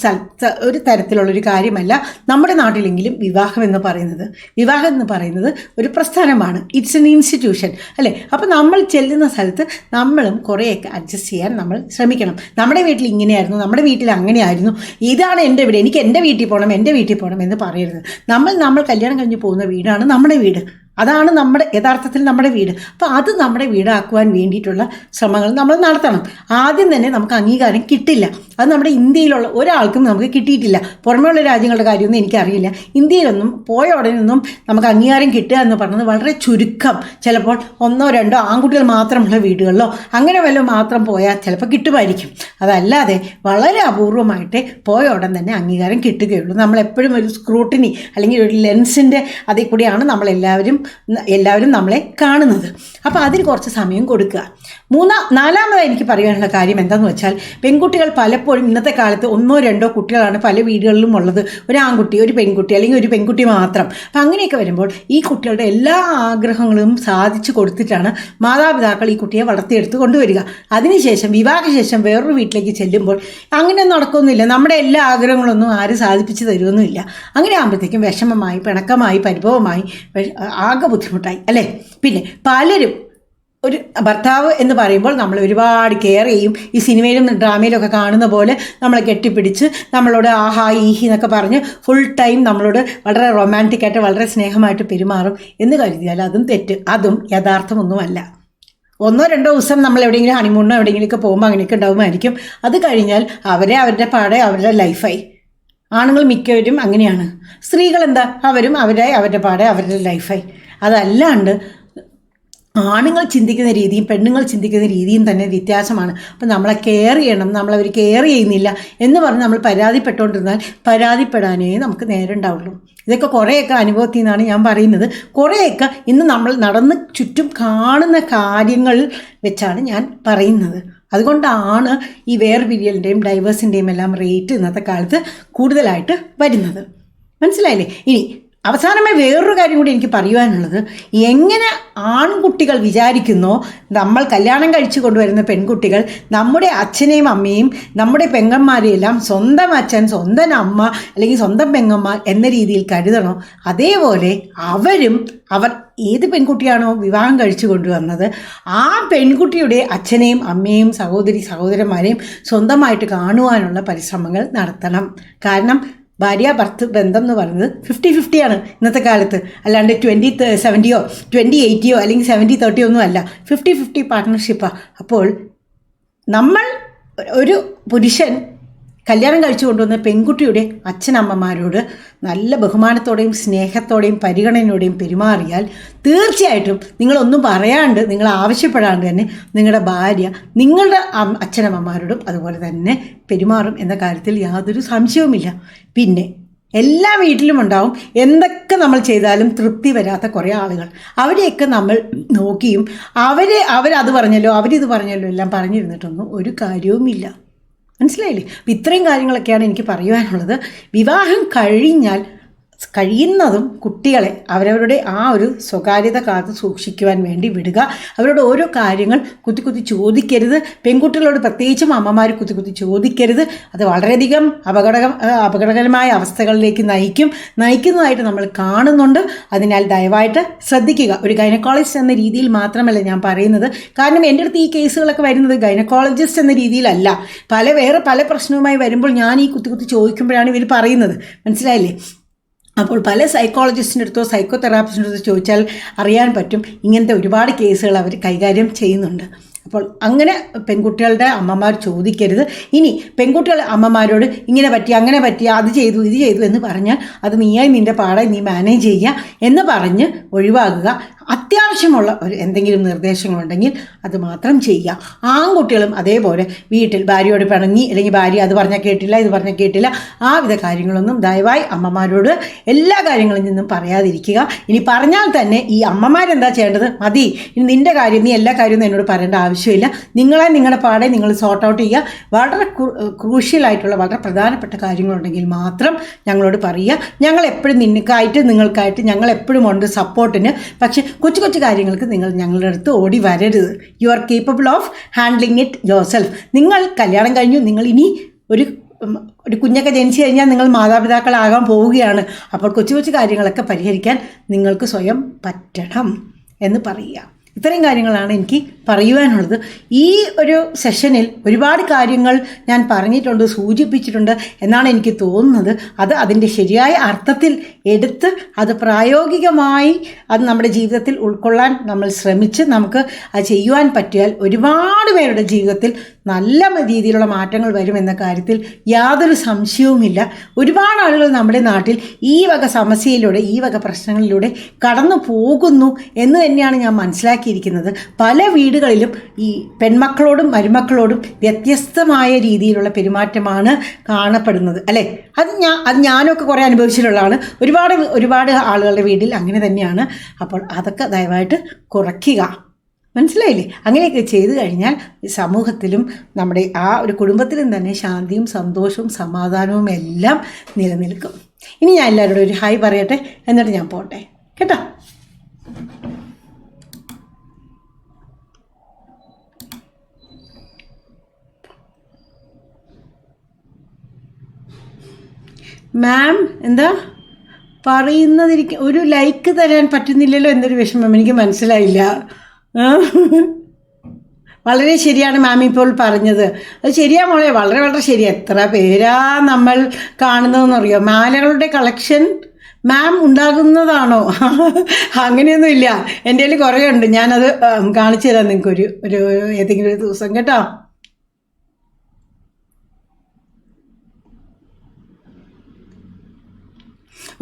ഒരു തരത്തിലുള്ളൊരു കാര്യമല്ല നമ്മുടെ നാട്ടിലെങ്കിലും വിവാഹം എന്ന് പറയുന്നത്. വിവാഹം എന്ന് പറയുന്നത് ഒരു പ്രസ്ഥാനമാണ്. ഇറ്റ്സ് എൻ ഇൻസ്റ്റിറ്റ്യൂഷൻ അല്ലേ? അപ്പോൾ നമ്മൾ ചെല്ലുന്ന സ്ഥലത്ത് നമ്മളും കുറേയൊക്കെ അഡ്ജസ്റ്റ് ചെയ്യാൻ നമ്മൾ ശ്രമിക്കണം. നമ്മുടെ വീട്ടിൽ ഇങ്ങനെയായിരുന്നു നമ്മുടെ വീട്ടിൽ അങ്ങനെയായിരുന്നു. ഇതാണ് എന്റെ വീട്. എനിക്ക് എന്റെ വീട്ടിൽ പോകണം എന്റെ വീട്ടിൽ പോകണം എന്ന് പറയരുത്. നമ്മൾ നമ്മൾ കല്യാണം കഴിഞ്ഞ് പോകുന്ന വീടാണ് നമ്മുടെ വീട്. അതാണ് നമ്മുടെ യഥാർത്ഥത്തിൽ നമ്മുടെ വീട്. അപ്പോൾ അത് നമ്മുടെ വീടാക്കുവാൻ വേണ്ടിയിട്ടുള്ള ശ്രമങ്ങൾ നമ്മൾ നടത്തണം. ആദ്യം തന്നെ നമുക്ക് അംഗീകാരം കിട്ടില്ല. അത് നമ്മുടെ ഇന്ത്യയിലുള്ള ഒരാൾക്കും നമുക്ക് കിട്ടിയിട്ടില്ല. പുറമേയുള്ള രാജ്യങ്ങളുടെ കാര്യമൊന്നും എനിക്കറിയില്ല. ഇന്ത്യയിലൊന്നും പോയ ഉടനെയൊന്നും നമുക്ക് അംഗീകാരം കിട്ടുക എന്ന് പറയുന്നത് വളരെ ചുരുക്കം. ചിലപ്പോൾ ഒന്നോ രണ്ടോ ആൺകുട്ടികൾ മാത്രമുള്ള വീടുകളിലോ അങ്ങനെ വല്ലതും മാത്രം പോയാൽ ചിലപ്പോൾ കിട്ടുമായിരിക്കും. അതല്ലാതെ വളരെ അപൂർവമായിട്ട് പോയ ഉടൻ തന്നെ അംഗീകാരം കിട്ടുകയുള്ളൂ. നമ്മളെപ്പോഴും ഒരു സ്ക്രൂട്ടിനി അല്ലെങ്കിൽ ഒരു ലെൻസിന്റെ അതിൽ കൂടിയാണ് നമ്മളെല്ലാവരും എല്ലാവരും നമ്മളെ കാണുന്നത്. അപ്പോൾ അതിന് കുറച്ച് സമയം കൊടുക്കുക. മൂന്നാം നാലാമതായി എനിക്ക് പറയാനുള്ള കാര്യം എന്താണെന്ന് വെച്ചാൽ പെൺകുട്ടികൾ പലപ്പോഴും ഇന്നത്തെ കാലത്ത് ഒന്നോ രണ്ടോ കുട്ടികളാണ് പല വീടുകളിലും ഉള്ളത്. ഒരു ആൺകുട്ടി ഒരു പെൺകുട്ടി അല്ലെങ്കിൽ ഒരു പെൺകുട്ടി മാത്രം. അപ്പം അങ്ങനെയൊക്കെ വരുമ്പോൾ ഈ കുട്ടികളുടെ എല്ലാ ആഗ്രഹങ്ങളും സാധിച്ചു കൊടുത്തിട്ടാണ് മാതാപിതാക്കൾ ഈ കുട്ടിയെ വളർത്തിയെടുത്ത് കൊണ്ടുവരിക. അതിനുശേഷം വിവാഹശേഷം വേറൊരു വീട്ടിലേക്ക് ചെല്ലുമ്പോൾ അങ്ങനെ നടക്കൊന്നുമില്ല. നമ്മുടെ എല്ലാ ആഗ്രഹങ്ങളൊന്നും ആരും സാധിപ്പിച്ച് തരുമൊന്നുമില്ല അങ്ങനെ ആകുമ്പോഴത്തേക്കും വിഷമമായി പിണക്കമായി പരിഭവമായി വെ- ആകെ ബുദ്ധിമുട്ടായി അല്ലേ? പിന്നെ പലരും ഒരു ഭർത്താവ് എന്ന് പറയുമ്പോൾ നമ്മൾ ഒരുപാട് കെയർ ചെയ്യും. ഈ സിനിമയിലും ഡ്രാമയിലും ഒക്കെ കാണുന്ന പോലെ നമ്മളെ കെട്ടിപ്പിടിച്ച് നമ്മളോട് ആഹാ ഈഹി എന്നൊക്കെ പറഞ്ഞ് ഫുൾ ടൈം നമ്മളോട് വളരെ റൊമാന്റിക് ആയിട്ട് വളരെ സ്നേഹമായിട്ട് പെരുമാറും എന്ന് കരുതിയാൽ അതും തെറ്റ്. അതും യഥാർത്ഥമൊന്നുമല്ല. ഒന്നോ രണ്ടോ ദിവസം നമ്മൾ എവിടെയെങ്കിലും ഹണിമൂണിനോ എവിടെയെങ്കിലുമൊക്കെ പോകുമ്പോൾ അങ്ങനെയൊക്കെ ഉണ്ടാകുമായിരിക്കും അത് കഴിഞ്ഞാൽ അവരെ അവരുടെ പാടെ അവരുടെ ലൈഫായി ആണുങ്ങൾ മിക്കവരും അങ്ങനെയാണ്. സ്ത്രീകൾ എന്താ? അവരും അവരായി അവരുടെ പാടെ അവരുടെ ലൈഫായി. അതല്ലാണ്ട് ആണുങ്ങൾ ചിന്തിക്കുന്ന രീതിയും പെണ്ണുങ്ങൾ ചിന്തിക്കുന്ന രീതിയും തന്നെ വ്യത്യാസമാണ്. അപ്പം നമ്മളെ കെയർ ചെയ്യണം നമ്മളവർ കെയർ ചെയ്യുന്നില്ല എന്ന് പറഞ്ഞ് നമ്മൾ പരാതിപ്പെട്ടുകൊണ്ടിരുന്നാൽ പരാതിപ്പെടാനേ നമുക്ക് നേരം ഉണ്ടാവുള്ളൂ. ഇതൊക്കെ കുറേയൊക്കെ അനുഭവത്തിൽ നിന്നാണ് ഞാൻ പറയുന്നത്. കുറേയൊക്കെ ഇന്ന് നമ്മൾ നടന്ന് ചുറ്റും കാണുന്ന കാര്യങ്ങൾ വെച്ചാണ് ഞാൻ പറയുന്നത്. അതുകൊണ്ടാണ് ഈ വേർപിരിയലിന്റെയും ഡൈവേഴ്സിന്റെയും എല്ലാം റേറ്റ് ഇന്നത്തെ കാലത്ത് കൂടുതലായിട്ട് വരുന്നത്. മനസ്സിലായില്ലേ? ഇനി അവസാനമായി വേറൊരു കാര്യം കൂടി എനിക്ക് പറയുവാനുള്ളത്. എങ്ങനെ ആൺകുട്ടികൾ വിചാരിക്കുന്നോ നമ്മൾ കല്യാണം കഴിച്ചു കൊണ്ടുവരുന്ന പെൺകുട്ടികൾ നമ്മുടെ അച്ഛനെയും അമ്മയും നമ്മുടെ പെങ്ങന്മാരെയെല്ലാം സ്വന്തം അച്ഛൻ സ്വന്തം അമ്മ അല്ലെങ്കിൽ സ്വന്തം പെങ്ങന്മാർ എന്ന രീതിയിൽ കരുതണോ? അതേപോലെ അവരും അവർ ഏത് പെൺകുട്ടിയാണോ വിവാഹം കഴിച്ചു കൊണ്ടുവന്നത് ആ പെൺകുട്ടിയുടെ അച്ഛനെയും അമ്മയെയും സഹോദരി സഹോദരന്മാരെയും സ്വന്തമായിട്ട് കാണുവാനുള്ള പരിശ്രമങ്ങൾ നടത്തണം. കാരണം ഭാര്യ ഭർത്ത് ബന്ധം എന്ന് പറയുന്നത് ഫിഫ്റ്റി ഫിഫ്റ്റിയാണ് ഇന്നത്തെ കാലത്ത്. അല്ലാണ്ട് ട്വന്റി സെവന്റിയോ ട്വന്റി എയ്റ്റിയോ അല്ലെങ്കിൽ സെവന്റി തേർട്ടിയോ ഒന്നും അല്ല. ഫിഫ്റ്റി ഫിഫ്റ്റി പാർട്ട്ണർഷിപ്പാണ് അപ്പോൾ നമ്മൾ ഒരു പുരുഷൻ കല്യാണം കഴിച്ചു കൊണ്ടുവന്ന പെൺകുട്ടിയുടെ അച്ഛനമ്മമാരോട് നല്ല ബഹുമാനത്തോടെയും സ്നേഹത്തോടെയും പരിഗണനയോടെയും പെരുമാറിയാൽ തീർച്ചയായിട്ടും നിങ്ങളൊന്നും പറയാണ്ട് നിങ്ങൾ ആവശ്യപ്പെടാണ്ട് തന്നെ നിങ്ങളുടെ ഭാര്യ നിങ്ങളുടെ അച്ഛനമ്മമാരോടും അതുപോലെ തന്നെ പെരുമാറും എന്ന കാര്യത്തിൽ യാതൊരു സംശയവുമില്ല. പിന്നെ എല്ലാ വീട്ടിലും ഉണ്ടാവും. എന്തൊക്കെ നമ്മൾ ചെയ്താലും തൃപ്തി വരാത്ത കുറേ ആളുകൾ. അവരെയൊക്കെ നമ്മൾ നോക്കിയും അവരെ അവരത് പറഞ്ഞല്ലോ അവരിത് പറഞ്ഞല്ലോ എല്ലാം പറഞ്ഞിരുന്നിട്ടൊന്നും ഒരു കാര്യവുമില്ല. മനസ്സിലായില്ലേ? അപ്പം ഇത്രയും കാര്യങ്ങളൊക്കെയാണ് എനിക്ക് പറയുവാനുള്ളത്. വിവാഹം കഴിഞ്ഞാൽ കഴിയുന്നതും കുട്ടികളെ അവരവരുടെ ആ ഒരു സ്വകാര്യത കാത്ത് സൂക്ഷിക്കുവാൻ വേണ്ടി വിടുക. അവരോട് ഓരോ കാര്യങ്ങൾ കുത്തി കുത്തി ചോദിക്കരുത്. പെൺകുട്ടികളോട് പ്രത്യേകിച്ചും അമ്മമാർ കുത്തി കുത്തി ചോദിക്കരുത്. അത് വളരെയധികം അപകട അപകടകരമായ അവസ്ഥകളിലേക്ക് നയിക്കും. നയിക്കുന്നതായിട്ട് നമ്മൾ കാണുന്നുണ്ട്. അതിനാൽ ദയവായിട്ട് ശ്രദ്ധിക്കുക. ഒരു ഗൈനക്കോളജിസ്റ്റ് എന്ന രീതിയിൽ മാത്രമല്ല ഞാൻ പറയുന്നത്. കാരണം എന്റെ അടുത്ത് ഈ കേസുകളൊക്കെ വരുന്നത് ഗൈനക്കോളജിസ്റ്റ് എന്ന രീതിയിലല്ല. പല വേറെ പല പ്രശ്നവുമായി വരുമ്പോൾ ഞാൻ ഈ കുത്തി കുത്തി ചോദിക്കുമ്പോഴാണ് ഇവർ പറയുന്നത്. മനസ്സിലായില്ലേ? അപ്പോൾ പല സൈക്കോളജിസ്റ്റിന്റെ അടുത്തോ സൈക്കോ തെറാപ്പിസ്റ്റിന്റെ അടുത്തോ ചോദിച്ചാൽ അറിയാൻ പറ്റും ഇങ്ങനത്തെ ഒരുപാട് കേസുകൾ അവർ കൈകാര്യം ചെയ്യുന്നുണ്ട്. അപ്പോൾ അങ്ങനെ പെൺകുട്ടികളുടെ അമ്മമാർ ചോദിക്കരുത്. ഇനി പെൺകുട്ടികൾ അമ്മമാരോട് ഇങ്ങനെ പറ്റി അങ്ങനെ പറ്റി അത് ചെയ്തു ഇത് ചെയ്തു എന്ന് പറഞ്ഞാൽ അത് നീയായി നിന്റെ പാടായി നീ മാനേജ് ചെയ്യുക എന്ന് പറഞ്ഞ് ഒഴിവാക്കുക. അത്യാവശ്യമുള്ള ഒരു എന്തെങ്കിലും നിർദ്ദേശങ്ങളുണ്ടെങ്കിൽ അത് മാത്രം ചെയ്യുക. ആൺകുട്ടികളും അതേപോലെ വീട്ടിൽ ഭാര്യയോട് പിണങ്ങി അല്ലെങ്കിൽ ഭാര്യ അത് പറഞ്ഞാൽ കേട്ടില്ല ഇത് പറഞ്ഞാൽ കേട്ടില്ല ആ വിധ കാര്യങ്ങളൊന്നും ദയവായി അമ്മമാരോട് എല്ലാ കാര്യങ്ങളിൽ നിന്നും പറയാതിരിക്കുക. ഇനി പറഞ്ഞാൽ തന്നെ ഈ അമ്മമാരെന്താ ചെയ്യേണ്ടത്? മതി. ഇനി നിന്റെ കാര്യം നീ എല്ലാ കാര്യവും എന്നോട് പറയേണ്ട ആവശ്യമില്ല. നിങ്ങളെ നിങ്ങളുടെ പാടെ നിങ്ങൾ സോർട്ട് ഔട്ട് ചെയ്യുക. വളരെ ക്രൂഷ്യലായിട്ടുള്ള വളരെ പ്രധാനപ്പെട്ട കാര്യങ്ങളുണ്ടെങ്കിൽ മാത്രം ഞങ്ങളോട് പറയുക. ഞങ്ങൾ എപ്പോഴും നിനക്കായിട്ട് നിങ്ങൾക്കായിട്ട് ഞങ്ങൾ എപ്പോഴും ഉണ്ട് സപ്പോർട്ടിന് പക്ഷേ കൊച്ചു കൊച്ചു കാര്യങ്ങൾക്ക് നിങ്ങൾ ഞങ്ങളുടെ അടുത്ത് ഓടി വരരുത്. You are capable of handling it yourself നിങ്ങൾ കല്യാണം കഴിഞ്ഞു നിങ്ങൾ ഇനി ഒരു ഒരു കുഞ്ഞൊക്കെ ജനിച്ചു കഴിഞ്ഞാൽ നിങ്ങൾ മാതാപിതാക്കളാകാൻ പോവുകയാണ്. അപ്പോൾ കൊച്ചു കൊച്ചു കാര്യങ്ങളൊക്കെ പരിഹരിക്കാൻ നിങ്ങൾക്ക് സ്വയം പറ്റണം എന്ന് പറയുക. ഇത്രയും കാര്യങ്ങളാണ് എനിക്ക് പറയുവാനുള്ളത്. ഈ ഒരു സെഷനിൽ ഒരുപാട് കാര്യങ്ങൾ ഞാൻ പറഞ്ഞിട്ടുണ്ട് സൂചിപ്പിച്ചിട്ടുണ്ട് എന്നാണ് എനിക്ക് തോന്നുന്നത്. അത് അതിന്റെ ശരിയായ അർത്ഥത്തിൽ എടുത്ത് അത് പ്രായോഗികമായി അത് നമ്മുടെ ജീവിതത്തിൽ ഉൾക്കൊള്ളാൻ നമ്മൾ ശ്രമിച്ച് നമുക്ക് അത് ചെയ്യുവാൻ പറ്റിയാൽ ഒരുപാട് പേരുടെ ജീവിതത്തിൽ നല്ല രീതിയിലുള്ള മാറ്റങ്ങൾ വരുമെന്ന കാര്യത്തിൽ യാതൊരു സംശയവുമില്ല. ഒരുപാട് ആളുകൾ നമ്മുടെ നാട്ടിൽ ഈ വക സമസ്യയിലൂടെ ഈ വക പ്രശ്നങ്ങളിലൂടെ കടന്നു പോകുന്നു എന്ന് തന്നെയാണ് ഞാൻ മനസ്സിലാക്കിയിരിക്കുന്നത്. പല വീടുകളിലും ഈ പെൺമക്കളോടും മരുമക്കളോടും വ്യത്യസ്തമായ രീതിയിലുള്ള പെരുമാറ്റമാണ് കാണപ്പെടുന്നത് അല്ലേ? അത് ഞാൻ അത് ഞാനൊക്കെ കുറേ അനുഭവിച്ചിട്ടുള്ളതാണ്. ഒരുപാട് ഒരുപാട് ആളുകളുടെ വീട്ടിൽ അങ്ങനെ തന്നെയാണ്. അപ്പോൾ അതൊക്കെ ദയവായിട്ട് കുറയ്ക്കുക. മനസ്സിലായില്ലേ? അങ്ങനെയൊക്കെ ചെയ്തു കഴിഞ്ഞാൽ സമൂഹത്തിലും നമ്മുടെ ആ ഒരു കുടുംബത്തിലും തന്നെ ശാന്തിയും സന്തോഷവും സമാധാനവും എല്ലാം നിലനിൽക്കും. ഇനി ഞാൻ എല്ലാവരോടും ഒരു ഹായ് പറയട്ടെ? എന്നിട്ട് ഞാൻ പോട്ടെ. കേട്ടോ? മാം എന്താ? പറയുന്നതിരിക്കും ഒരു ലൈക്ക് തരാൻ പറ്റുന്നില്ലല്ലോ എന്നൊരു വിഷമം എനിക്ക് മനസ്സിലായില്ല? വളരെ ശരിയാണ് മാം ഇപ്പോൾ പറഞ്ഞത്. അത് ശരിയാ മോളെ വളരെ വളരെ ശരി എത്ര പേരാ നമ്മൾ കാണുന്നതെന്നറിയോ? മാലകളുടെ കളക്ഷൻ മാം ഉണ്ടാകുന്നതാണോ? അങ്ങനെയൊന്നും ഇല്ല എന്റെ കയ്യിൽ കുറേ ഉണ്ട്. ഞാനത് കാണിച്ചു തരാം നിങ്ങൾക്ക് ഒരു ഒരു ഏതെങ്കിലും ഒരു ദിവസം കേട്ടോ.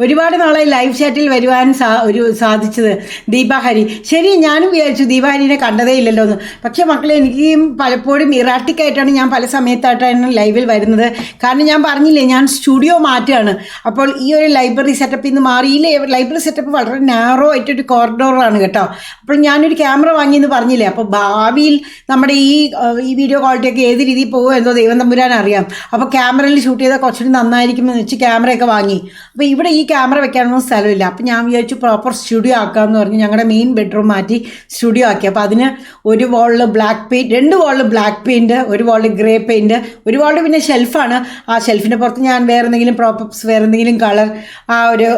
ഒരുപാട് നാളെ ലൈവ് ചാറ്റിൽ വരുവാൻ സാ ഒരു സാധിച്ചത് ദീപാഹരി ശരി ഞാനും വിചാരിച്ചു ദീപാഹരിനെ കണ്ടതേ ഇല്ലല്ലോ എന്ന് പക്ഷേ മക്കളെ എനിക്ക് പലപ്പോഴും ഇറാട്ടിക് ആയിട്ടാണ് ഞാൻ പല സമയത്തായിട്ടാണ് ലൈവിൽ വരുന്നത്. കാരണം ഞാൻ പറഞ്ഞില്ലേ ഞാൻ സ്റ്റുഡിയോ മാറ്റുകയാണ് അപ്പോൾ ഈ ഒരു ലൈബ്രറി സെറ്റപ്പിൽ നിന്ന് മാറി. ഈ ലൈബ്രറി സെറ്റപ്പ് വളരെ നാറോ ആയിട്ടൊരു കോറിഡോറാണ് കേട്ടോ. അപ്പോൾ ഞാനൊരു ക്യാമറ വാങ്ങിയെന്ന് പറഞ്ഞില്ലേ അപ്പോൾ ഭാവിയിൽ നമ്മുടെ ഈ ഈ വീഡിയോ ക്വാളിറ്റിയൊക്കെ ഏത് രീതിയിൽ പോകുമോ എന്തോ ദൈവം തമ്പുരാൻ അറിയാം അപ്പോൾ ക്യാമറയിൽ ഷൂട്ട് ചെയ്താൽ കുറച്ചുകൂടി നന്നായിരിക്കുമെന്ന് വെച്ച് ക്യാമറയൊക്കെ വാങ്ങി. അപ്പോൾ ഇവിടെ ഈ ക്യാമറ വെക്കാനൊന്നും സ്ഥലമില്ല. അപ്പം ഞാൻ വിചാരിച്ചു പ്രോപ്പർ സ്റ്റുഡിയോ ആക്കാമെന്ന് പറഞ്ഞ് ഞങ്ങളുടെ മെയിൻ ബെഡ്റൂം മാറ്റി സ്റ്റുഡിയോ ആക്കി. അപ്പോൾ അതിന് ഒരു വാളിൽ ബ്ലാക്ക് പെയിന്റ് രണ്ട് വാളിൽ ബ്ലാക്ക് പെയിന്റ് ഒരു വാളിൽ ഗ്രേ പെയിന്റ് ഒരു വാളിൽ പിന്നെ ഷെൽഫാണ് ആ ഷെൽഫിന്റെ പുറത്ത് ഞാൻ വേറെ എന്തെങ്കിലും പ്രോപ്പർസ് വേറെ എന്തെങ്കിലും കളർ ആ ഒരു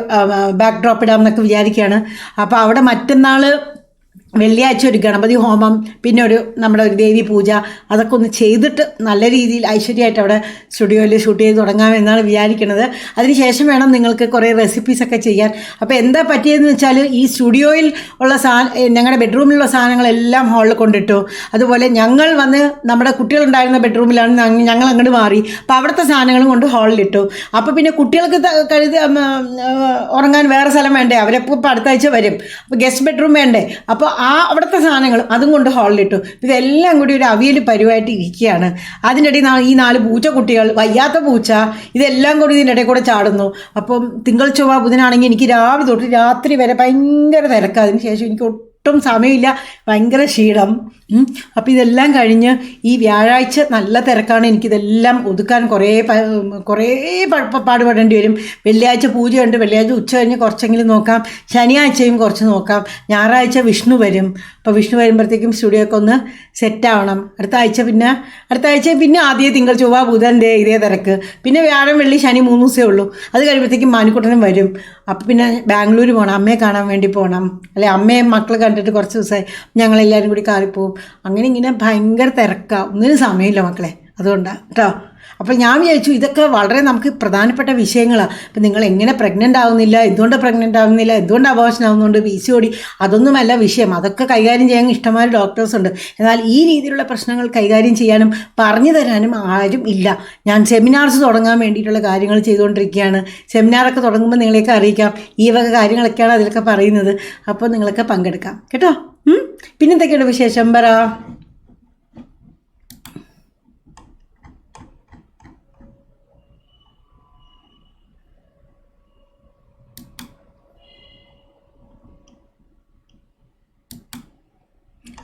ബാക്ക് ഡ്രോപ്പ് ഇടാമെന്നൊക്കെ വിചാരിക്കുകയാണ് അപ്പോൾ അവിടെ മറ്റന്നാൾ വെള്ളിയാഴ്ച ഒരു ഗണപതി ഹോമം പിന്നെ ഒരു നമ്മുടെ ഒരു ദേവി പൂജ അതൊക്കെ ഒന്ന് ചെയ്തിട്ട് നല്ല രീതിയിൽ ഐശ്വര്യമായിട്ട് അവിടെ സ്റ്റുഡിയോയിൽ ഷൂട്ട് ചെയ്ത് തുടങ്ങാമെന്നാണ് വിചാരിക്കുന്നത് അതിനുശേഷം വേണം നിങ്ങൾക്ക് കുറേ റെസിപ്പീസൊക്കെ ചെയ്യാൻ. അപ്പോൾ എന്താ പറ്റിയതെന്ന് വെച്ചാൽ ഈ സ്റ്റുഡിയോയിൽ ഉള്ള സാ ഞങ്ങളുടെ ബെഡ്റൂമിലുള്ള സാധനങ്ങളെല്ലാം ഹാളിൽ കൊണ്ടിട്ടു. അതുപോലെ ഞങ്ങൾ വന്ന് നമ്മുടെ കുട്ടികളുണ്ടായിരുന്ന ബെഡ്റൂമിലാണ് ഞങ്ങ- ഞങ്ങൾ അങ്ങോട്ട് മാറി. അപ്പോൾ അവിടുത്തെ സാധനങ്ങളും കൊണ്ട് ഹാളിലിട്ടു അപ്പോൾ പിന്നെ കുട്ടികൾക്ക് കഴുതി ഉറങ്ങാൻ വേറെ സ്ഥലം വേണ്ടേ? അവരെപ്പോൾ അടുത്താഴ്ച അടുത്ത വരും. അപ്പോൾ ഗസ്റ്റ് ബെഡ്റൂം വേണ്ടേ? അപ്പോൾ ആ അവിടുത്തെ സാധനങ്ങളും അതും കൊണ്ട് ഹാളിലിട്ടു ഇതെല്ലാം കൂടി ഒരു അവിയൽ പരിവായിട്ട് ഇരിക്കുകയാണ്. അതിനിടയിൽ ഈ നാല് പൂച്ച കുട്ടികൾ വയ്യാത്ത പൂച്ച ഇതെല്ലാം കൂടി ഇതിന്റെ ഇടയിൽ കൂടെ ചാടുന്നു. അപ്പം തിങ്കൾ ചൊവ്വ ബുധനാണെങ്കിൽ എനിക്ക് രാവിലെ തൊട്ട് രാത്രി വരെ ഭയങ്കര തിരക്കാണ്. അതിന് ശേഷം എനിക്ക് ഒട്ടും സമയമില്ല. ഭയങ്കര ക്ഷീണം. അപ്പം ഇതെല്ലാം കഴിഞ്ഞ് ഈ വ്യാഴാഴ്ച നല്ല തിരക്കാണ്. എനിക്കിതെല്ലാം ഒതുക്കാൻ കുറേ കുറേ പാടുപെടേണ്ടി വരും. വെള്ളിയാഴ്ച പൂജയുണ്ട്. വെള്ളിയാഴ്ച ഉച്ച കഴിഞ്ഞ് കുറച്ചെങ്കിലും നോക്കാം. ശനിയാഴ്ചയും കുറച്ച് നോക്കാം. ഞായറാഴ്ച വിഷ്ണു വരും. അപ്പോൾ വിഷ്ണു വരുമ്പോഴത്തേക്കും സ്റ്റുഡിയോ ഒക്കെ ഒന്ന് സെറ്റാവണം അടുത്ത ആഴ്ച പിന്നെ അടുത്ത ആഴ്ച പിന്നെ ആദ്യം തിങ്കൾ ചൊവ്വ ബുധൻ ദേ ഇതേ തിരക്ക്. പിന്നെ വ്യാഴം വെള്ളി ശനി മൂന്ന് ദിവസമേ ഉള്ളൂ. അത് കഴിയുമ്പോഴത്തേക്കും മാനിക്കുട്ടനും വരും. അപ്പോൾ പിന്നെ ബാംഗ്ലൂർ പോകണം അമ്മയെ കാണാൻ വേണ്ടി പോകണം അല്ലെ? അമ്മയെ മക്കൾ കണ്ടിട്ട് കുറച്ച് ദിവസമായി. ഞങ്ങളെല്ലാവരും കൂടി കാറിപ്പോവും അങ്ങനെ ഇങ്ങനെ ഭയങ്കര തിരക്കാവും ഒന്നിനും സമയമില്ല മക്കളെ. അതുകൊണ്ടാണ് കേട്ടോ അപ്പോൾ ഞാൻ വിചാരിച്ചു ഇതൊക്കെ വളരെ നമുക്ക് പ്രധാനപ്പെട്ട വിഷയങ്ങളാണ് അപ്പം നിങ്ങൾ എങ്ങനെ പ്രഗ്നന്റ് ആവുന്നില്ല എന്തുകൊണ്ട് പ്രഗ്നന്റ് ആവുന്നില്ല എന്തുകൊണ്ട് അബോഷൻ ആവുന്നുണ്ട് പി സി ഓടി അതൊന്നുമല്ല വിഷയം. അതൊക്കെ കൈകാര്യം ചെയ്യാൻ ഇഷ്ടമായ ഡോക്ടേഴ്സ് ഉണ്ട്. എന്നാൽ ഈ രീതിയിലുള്ള പ്രശ്നങ്ങൾ കൈകാര്യം ചെയ്യാനും പറഞ്ഞു തരാനും ആരും ഇല്ല. ഞാൻ സെമിനാർസ് തുടങ്ങാൻ വേണ്ടിയിട്ടുള്ള കാര്യങ്ങൾ ചെയ്തുകൊണ്ടിരിക്കുകയാണ്. സെമിനാറൊക്കെ തുടങ്ങുമ്പോൾ നിങ്ങളെയൊക്കെ അറിയിക്കാം. ഈ വക കാര്യങ്ങളൊക്കെയാണ് അതിലൊക്കെ പറയുന്നത്. അപ്പോൾ നിങ്ങളൊക്കെ പങ്കെടുക്കാം. കേട്ടോ? പിന്നെന്തൊക്കെയാണ് വിശേഷം? പറ.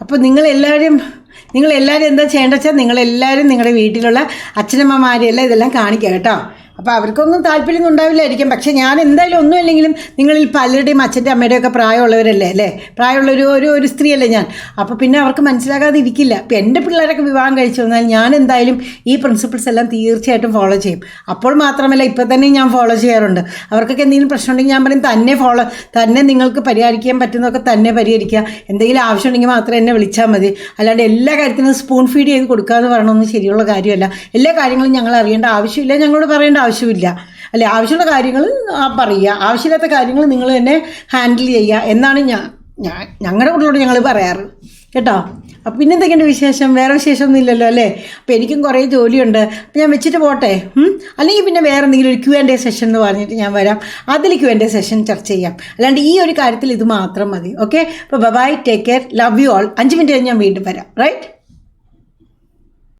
അപ്പോൾ നിങ്ങളെല്ലാവരും നിങ്ങളെല്ലാവരും എന്താ ചെയ്യേണ്ടത് വെച്ചാൽ നിങ്ങളെല്ലാവരും നിങ്ങളുടെ വീട്ടിലുള്ള അച്ഛനമ്മമാരെയെല്ലാം ഇതെല്ലാം കാണിക്കുക കേട്ടോ. അപ്പോൾ അവർക്കൊന്നും താല്പര്യമൊന്നും ഉണ്ടാവില്ലായിരിക്കും. പക്ഷെ ഞാൻ എന്തായാലും ഒന്നും ഇല്ലെങ്കിലും നിങ്ങളിൽ പലരുടെയും അച്ഛന്റെ അമ്മയുടെ ഒക്കെ പ്രായമുള്ളവരല്ലേ അല്ലേ? പ്രായമുള്ള ഒരു ഒരു ഒരു സ്ത്രീയല്ലേ ഞാൻ. അപ്പോൾ പിന്നെ അവർക്ക് മനസ്സിലാകാതെ ഇരിക്കില്ല ഇപ്പം എന്റെ പിള്ളേരൊക്കെ വിവാഹം കഴിച്ചു വന്നാൽ ഞാൻ എന്തായാലും ഈ പ്രിൻസിപ്പിൾസ് എല്ലാം തീർച്ചയായിട്ടും ഫോളോ ചെയ്യും. അപ്പോൾ മാത്രമല്ല ഇപ്പോൾ തന്നെ ഞാൻ ഫോളോ ചെയ്യാറുണ്ട്. അവർക്കൊക്കെ എന്തെങ്കിലും പ്രശ്നം ഉണ്ടെങ്കിൽ ഞാൻ പറയും തന്നെ ഫോളോ തന്നെ നിങ്ങൾക്ക് പരിഹരിക്കാൻ പറ്റുന്നതൊക്കെ തന്നെ പരിഹരിക്കുക. എന്തെങ്കിലും ആവശ്യം ഉണ്ടെങ്കിൽ മാത്രം എന്നെ വിളിച്ചാൽ മതി. അല്ലാണ്ട് എല്ലാ കാര്യത്തിനും സ്പൂൺ ഫീഡ് ചെയ്ത് കൊടുക്കുക എന്ന് പറയണമെന്ന് ശരിയുള്ള കാര്യമല്ല. എല്ലാ കാര്യങ്ങളും ഞങ്ങൾ അറിയേണ്ട ആവശ്യമില്ല ഞങ്ങളോട് പറയേണ്ട ആവശ്യമില്ല. അല്ലെ ആവശ്യമുള്ള കാര്യങ്ങൾ പറയുക. ആവശ്യമില്ലാത്ത കാര്യങ്ങൾ നിങ്ങൾ തന്നെ ഹാൻഡിൽ ചെയ്യുക എന്നാണ് ഞാൻ ഞാൻ ഞങ്ങളുടെ കുട്ടികളോട് ഞങ്ങൾ പറയാറ്. കേട്ടോ? അപ്പം പിന്നെ എന്തൊക്കെയുണ്ട് വിശേഷം? വേറെ വിശേഷമൊന്നും ഇല്ലല്ലോ അല്ലേ? അപ്പോൾ എനിക്കും കുറേ ജോലിയുണ്ട്. അപ്പം ഞാൻ വെച്ചിട്ട് പോട്ടെ? അല്ലെങ്കിൽ പിന്നെ വേറെ എന്തെങ്കിലും ഒരു ക്യു ആൻഡ് എ സെഷൻ എന്ന് പറഞ്ഞിട്ട് ഞാൻ വരാം. അതിൽ ക്യു ആൻഡ് എ സെഷൻ ചർച്ച ചെയ്യാം. അല്ലാണ്ട് ഈ ഒരു കാര്യത്തിൽ ഇത് മാത്രം മതി. ഓക്കെ അപ്പോൾ bye take care love you all അഞ്ച് മിനിറ്റ് കഴിഞ്ഞ് ഞാൻ വീണ്ടും വരാം. റൈറ്റ്